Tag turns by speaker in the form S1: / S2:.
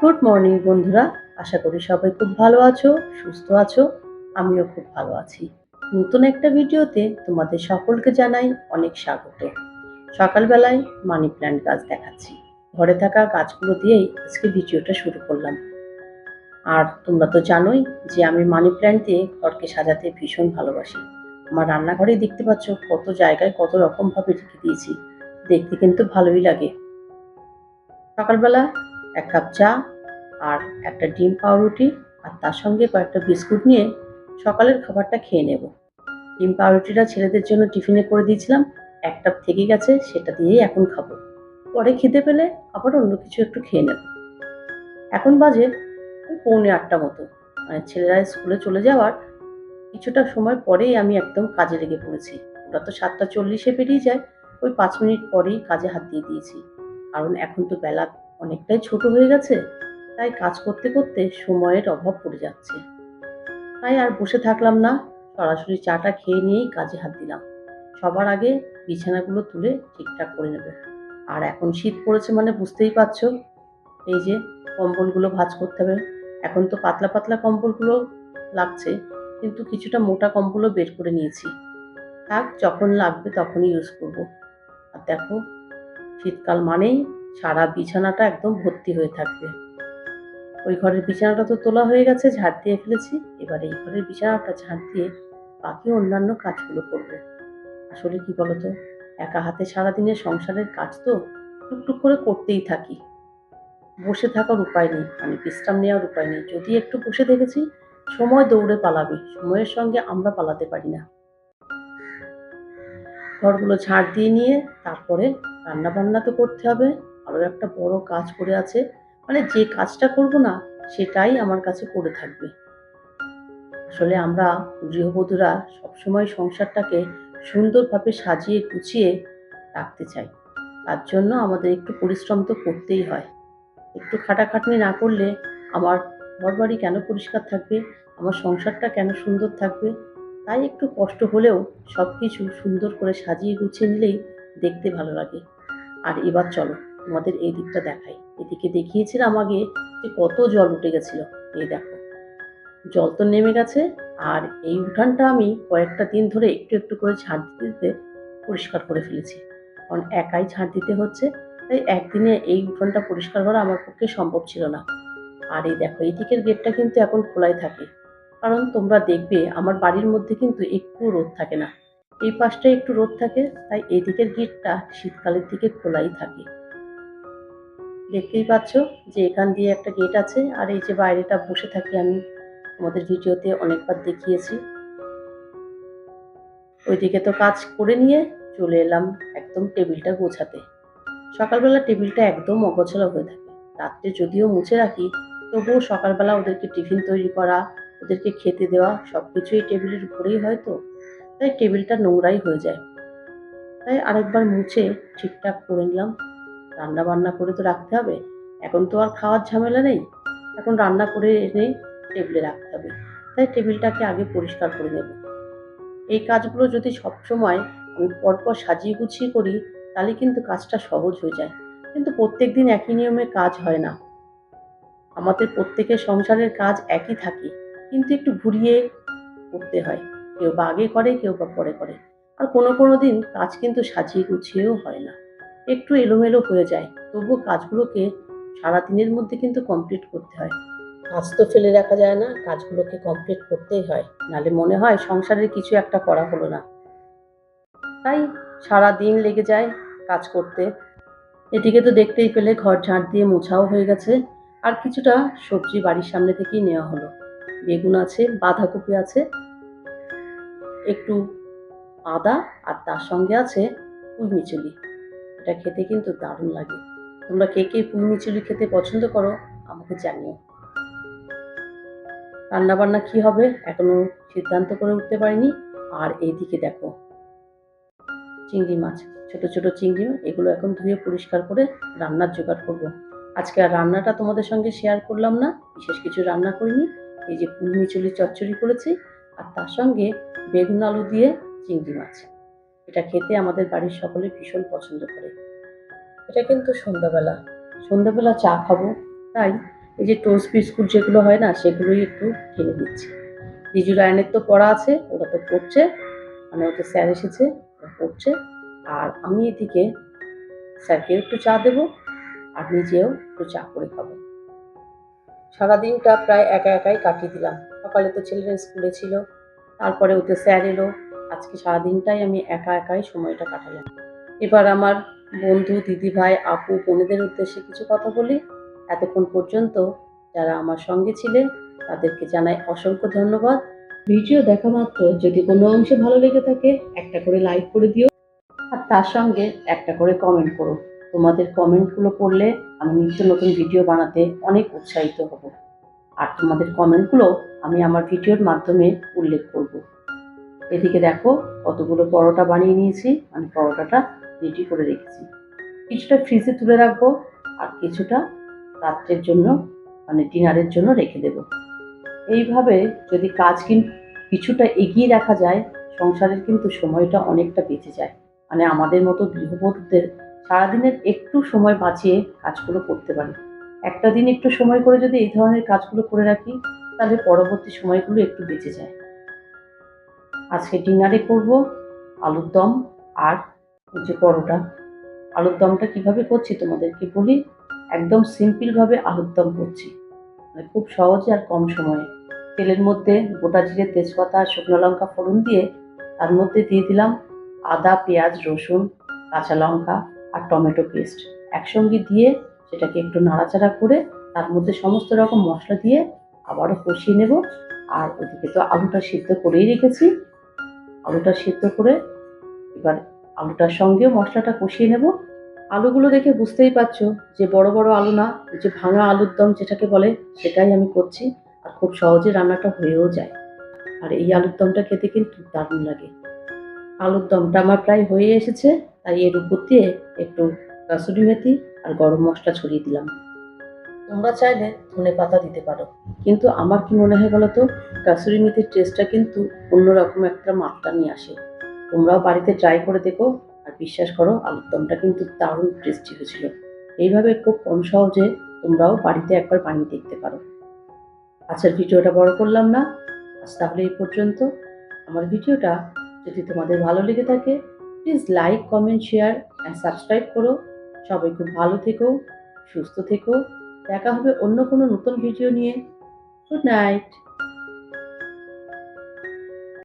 S1: Good morning বন্ধুরা। আশা করি সবাই খুব ভালো আছো, সুস্থ আছো। আমিও খুব ভালো আছি। নতুন একটা ভিডিওতে তোমাদের সকলকে জানাই অনেক স্বাগত। সকালবেলায় মানি প্ল্যান্ট গাছ দেখাচ্ছি। ঘরে থাকা গাছগুলো দিয়েই আজকে ভিডিওটা শুরু করলাম। আর তোমরা তো জানোই যে আমি মানি প্ল্যান্ট দিয়ে ঘরকে সাজাতে ভীষণ ভালোবাসি। আমার রান্নাঘরেই দেখতে পাচ্ছ কত জায়গায় কত রকমভাবে রেখে দিয়েছি। দেখতে কিন্তু ভালোই লাগে। সকালবেলা এক কাপ চা আর একটা ডিম পাউরুটি আর তার সঙ্গে কয়েকটা বিস্কুট নিয়ে সকালের খাবারটা খেয়ে নেব। ডিম পাউরুটিটা ছেলেদের জন্য টিফিনে করে দিয়েছিলাম। একটা থেকে গেছে, সেটা দিয়েই এখন খাব। পরে খিদে পেলে আবার অন্য কিছু একটু খেয়ে নেব। এখন বাজে পৌনে আটটা মতো। মানে ছেলেরা স্কুলে চলে যাওয়ার কিছুটা সময় পরেই আমি একদম কাজে লেগে পড়েছি। ওরা তো সাতটা চল্লিশে বেরিয়ে যায়। ওই পাঁচ মিনিট পরেই কাজে হাত দিয়ে দিয়েছি। কারণ এখন তো বেলা অনেকটাই ছোট হয়ে গেছে, তাই কাজ করতে করতে সময়ের অভাব পড়ে যাচ্ছে। তাই আর বসে থাকলাম না, সরাসরি চাটা খেয়ে নিয়েই কাজে হাত দিলাম। সবার আগে বিছানাগুলো তুলে ঠিকঠাক করে নেব। আর এখন শীত পড়েছে মানে বুঝতেই পারছ, এই যে কম্বলগুলো ভাঁজ করতে হবে। এখন তো পাতলা পাতলা কম্বলগুলো লাগছে, কিন্তু কিছুটা মোটা কম্বলও বের করে নিয়েছি। থাক, যখন লাগবে তখনই ইউজ করব। আর দেখো, শীতকাল মানেই সারা বিছানাটা একদম ভর্তি হয়ে থাকবে। ওই ঘরের বিছানাটা তো তোলা হয়ে গেছে, ঝাড় দিয়ে ফেলেছি। এবার এই ঘরের বিছানাটা ঝাড় দিয়ে বাকি অন্যান্য কাজগুলো করব। আসলে কি বলতো, একা হাতে সারাদিনের সংসারের কাজ তো টুকটুক করে করতেই থাকি। বসে থাকার উপায় নেই, আমি বিশ্রাম নেওয়ার উপায় নেই। যদি একটু বসে দেখেছি, সময় দৌড়ে পালাবে, সময়ের সঙ্গে আমরা পালাতে পারি না। ঘরগুলো ঝাড় দিয়ে নিয়ে, তারপরে রান্না বান্না তো করতে হবে। আরও একটা বড় কাজ পড়ে আছে। মানে যে কাজটা করব না, সেটাই আমার কাছে পড়ে থাকবে। আসলে আমরা গৃহবধূরা সবসময় সংসারটাকে সুন্দরভাবে সাজিয়ে গুছিয়ে রাখতে চাই। তার জন্য আমাদের একটু পরিশ্রম তো করতেই হয়। একটু খাটাখাটনি না করলে আমার ঘরবাড়ি কেন পরিষ্কার থাকবে? আমার সংসারটা কেন সুন্দর থাকবে? তাই একটু কষ্ট হলেও সব কিছু সুন্দর করে সাজিয়ে গুছিয়ে নিলেই দেখতে ভালো লাগে। আর এবার চলো। তোমাদের এই দিকটা দেখাই। এদিকে দেখিয়েছিলাম আগে যে কত জল উঠে গেছিল। এই দেখো, জল তো নেমে গেছে, আর এই উঠানটা আমি কয়েকটা দিন ধরে একটু একটু করে ঝাড় দিতে দিতে পরিষ্কার করে ফেলেছি। কারণ একাই ঝাড় দিতে হচ্ছে, তাই একদিনে এই উঠোনটা পরিষ্কার করা আমার পক্ষে সম্ভব ছিল না। আর এই দেখো, এই দিকের গেটটা কিন্তু এখন খোলাই থাকে। কারণ তোমরা দেখবে আমার বাড়ির মধ্যে কিন্তু একটু রোদ থাকে না। এই পাশটা একটু রোদ থাকে, তাই এই দিকের গেটটা শীতকালের দিকে খোলাই থাকে। দেখতেই পাচ্ছ যে এখান দিয়ে একটা গেট আছে, আর এই যে বাইরেটা বসে থাকি আমি। আমাদের ভিডিওতে অনেকবার দেখিয়েছি। ওইদিকে তো কাজ করে নিয়ে চলে এলাম একদম টেবিলটা গোছাতে। সকালবেলা টেবিলটা একদম অগোছালো হয়ে থাকে। রাত্রে যদিও মুছে রাখি, তবুও সকালবেলা ওদেরকে টিফিন তৈরি করা, ওদেরকে খেতে দেওয়া সব কিছুই টেবিলের উপরেই হয় তো। তাই টেবিলটা নোংরাই হয়ে যায়। তাই আরেকবার মুছে ঠিকঠাক করে নিলাম। রান্না বান্না করে তো রাখতে হবে। এখন তো আর খাওয়ার ঝামেলা নেই। এখন রান্না করে এনে টেবিলে রাখতে হবে। তাই টেবিলটাকে আগে পরিষ্কার করে নেব। এই কাজগুলো যদি সবসময় আমি পরপর সাজিয়ে গুছিয়ে করি, তাহলে কিন্তু কাজটা সহজ হয়ে যায়। কিন্তু প্রত্যেক দিন একই নিয়মে কাজ হয় না। আমাদের প্রত্যেকের সংসারের কাজ একই থাকে। কিন্তু একটু ঘুরিয়ে করতে হয়। কেউ বা আগে করে, কেউ বা পরে করে। আর কোনো কোনো দিন কাজ কিন্তু সাজিয়ে গুছিয়েও হয় না। একটু এলোমেলো হয়ে যায়। তবুও কাজগুলোকে সারাদিনের মধ্যে কিন্তু কমপ্লিট করতে হয়। কাজ তো ফেলে রাখা যায় না, কাজগুলোকে কমপ্লিট করতেই হয়। নালে মনে হয় সংসারের কিছু একটা করা হলো না। তাই সারা দিন লেগে যায় কাজ করতে। এদিকে তো দেখতেই পেলে ঘর ঝাঁট দিয়ে মোছাও হয়ে গেছে। আর কিছুটা সবজি বাড়ির সামনে থেকেই নেওয়া হলো। বেগুন আছে, বাঁধাকপি আছে, একটু আদা আর তার সঙ্গে আছে পুঁই মিচুলি। এটা খেতে কিন্তু দারুণ লাগে। তোমরা কে কে মিচুলি খেতে পছন্দ করো, আমাকে জানিও। রান্নাবান্না কি হবে এখনও সিদ্ধান্ত করে উঠতে পারিনি। আর এইদিকে দেখো, চিংড়ি মাছ, ছোট ছোট চিংড়ি, এগুলো এখন ধুয়ে পরিষ্কার করে রান্নার জোগাড় করব। আজকে আর রান্নাটা তোমাদের সঙ্গে শেয়ার করলাম না, বিশেষ কিছু রান্না করিনি। এই যে পুরমি চুলি চচ্চড়ি করেছি, আর তার সঙ্গে বেগুন আলু দিয়ে চিংড়ি মাছ। এটা খেতে আমাদের বাড়ির সকলে ভীষণ পছন্দ করে। এটা কিন্তু সন্ধ্যাবেলা। সন্ধ্যাবেলা চা খাব, তাই এই যে টোস্ট বিস্কুট যেগুলো হয় না, সেগুলোই একটু ঢেলে দিচ্ছি রিজু রায়নের তো পড়া আছে, ওরা তো পড়ছে মানে ওকে স্যার এসেছে, ওরা পড়ছে। আর আমি এদিকে স্যারকে একটু চা দেবো, আর নিজেও একটু চা করে খাব। সারাদিনটা প্রায় একা একাই কাটিয়ে দিলাম। সকালে তো ছেলেরা স্কুলে ছিল, তারপরে ওতে স্যার এলো আজকে সারাদিনটাই আমি একা একাই সময়টা কাটালাম। এবার আমার বন্ধু দিদি ভাই আপু, বোনেদের উদ্দেশ্যে কিছু কথা বলি। এতক্ষণ পর্যন্ত যারা আমার সঙ্গে ছিলেন, তাদেরকে জানাই অসংখ্য ধন্যবাদ। ভিডিও দেখা মাত্র। যদি কোনো অংশে ভালো লেগে থাকে, একটা করে লাইক করে দিও। আর তার সঙ্গে একটা করে কমেন্ট করো। তোমাদের কমেন্টগুলো করলে আমি নিত্য নতুন ভিডিও বানাতে অনেক উৎসাহিত হব। আর তোমাদের কমেন্টগুলো আমি আমার ভিডিওর মাধ্যমে উল্লেখ করব। এদিকে দেখো কতগুলো পরোটা বানিয়ে নিয়েছি। আমি পরোটাটা রেডি করে রেখেছি। কিছুটা ফ্রিজে তুলে রাখব আর কিছুটা রাত্রের জন্য মানে ডিনারের জন্য রেখে দেব। এইভাবে যদি কাজ কিন্তু কিছুটা এগিয়ে রাখা যায়, সংসারের কিন্তু সময়টা অনেকটা বেঁচে যায়। মানে আমাদের মতো গৃহবধূদের সারাদিনের একটু সময় বাঁচিয়ে কাজগুলো করতে পারি। একটা দিন একটু সময় করে যদি এই ধরনের কাজগুলো করে রাখি, তাহলে পরবর্তী সময়গুলো একটু বেঁচে যায়। আজকে ডিনারে করব আলুর দম আর যে পরোটা। আলুর দমটা কীভাবে করছি তোমাদেরকে বলি? একদম সিম্পলভাবে আলুর দম করছি। মানে খুব সহজে আর কম সময়ে। তেলের মধ্যে গোটা জিরে তেজপাতা, শুকনো লঙ্কা ফোড়ন দিয়ে তার মধ্যে দিয়ে দিলাম আদা, পেঁয়াজ, রসুন, কাঁচা লঙ্কা আর টমেটো পেস্ট। একসঙ্গে দিয়ে সেটাকে একটু নাড়াচাড়া করে তার মধ্যে সমস্ত রকম মশলা দিয়ে আবারও কষিয়ে নেব। আর ওদিকে তো আলুটা সিদ্ধ করেই রেখেছি। আলুটা সিদ্ধ করে এবার আলুটার সঙ্গেও মশলাটা কষিয়ে নেব। আলুগুলো দেখে বুঝতেই পারছ যে বড় বড় আলু না যে ভাঙা আলুর দম যেটাকে বলে, সেটাই আমি করছি আর খুব সহজে রান্নাটা হয়েও যায়। আর এই আলুর দমটা খেতে কিন্তু দারুণ লাগে। আলুর দমটা আমার প্রায় হয়ে এসেছে, তাই এর উপর দিয়ে একটু কাসুরি মেথি আর গরম মশলা ছড়িয়ে দিলাম। তোমরা চাইলে ধনে পাতা দিতে পারো। কিন্তু আমার কি মনে হয় বলো তো কাসুরি মেথির টেস্টটা কিন্তু অন্যরকম একটা মাত্রা নিয়ে আসে। তোমরাও বাড়িতে ট্রাই করে দেখো আর বিশ্বাস করো, আলুর দমটা কিন্তু দারুণ টেস্টি হয়েছিল। এইভাবে খুব কম সহজে তোমরাও বাড়িতে একবার বানিয়ে দেখতে পারো। আজকের ভিডিওটা বড় করলাম না। আজ তাহলে এই পর্যন্ত। আমার ভিডিওটা যদি তোমাদের ভালো লেগে থাকে please like comment share and subscribe করো। সবাই খুব ভালো থেকো, সুস্থ থেকো। দেখা হবে অন্য কোনো নতুন ভিডিও নিয়ে। Good night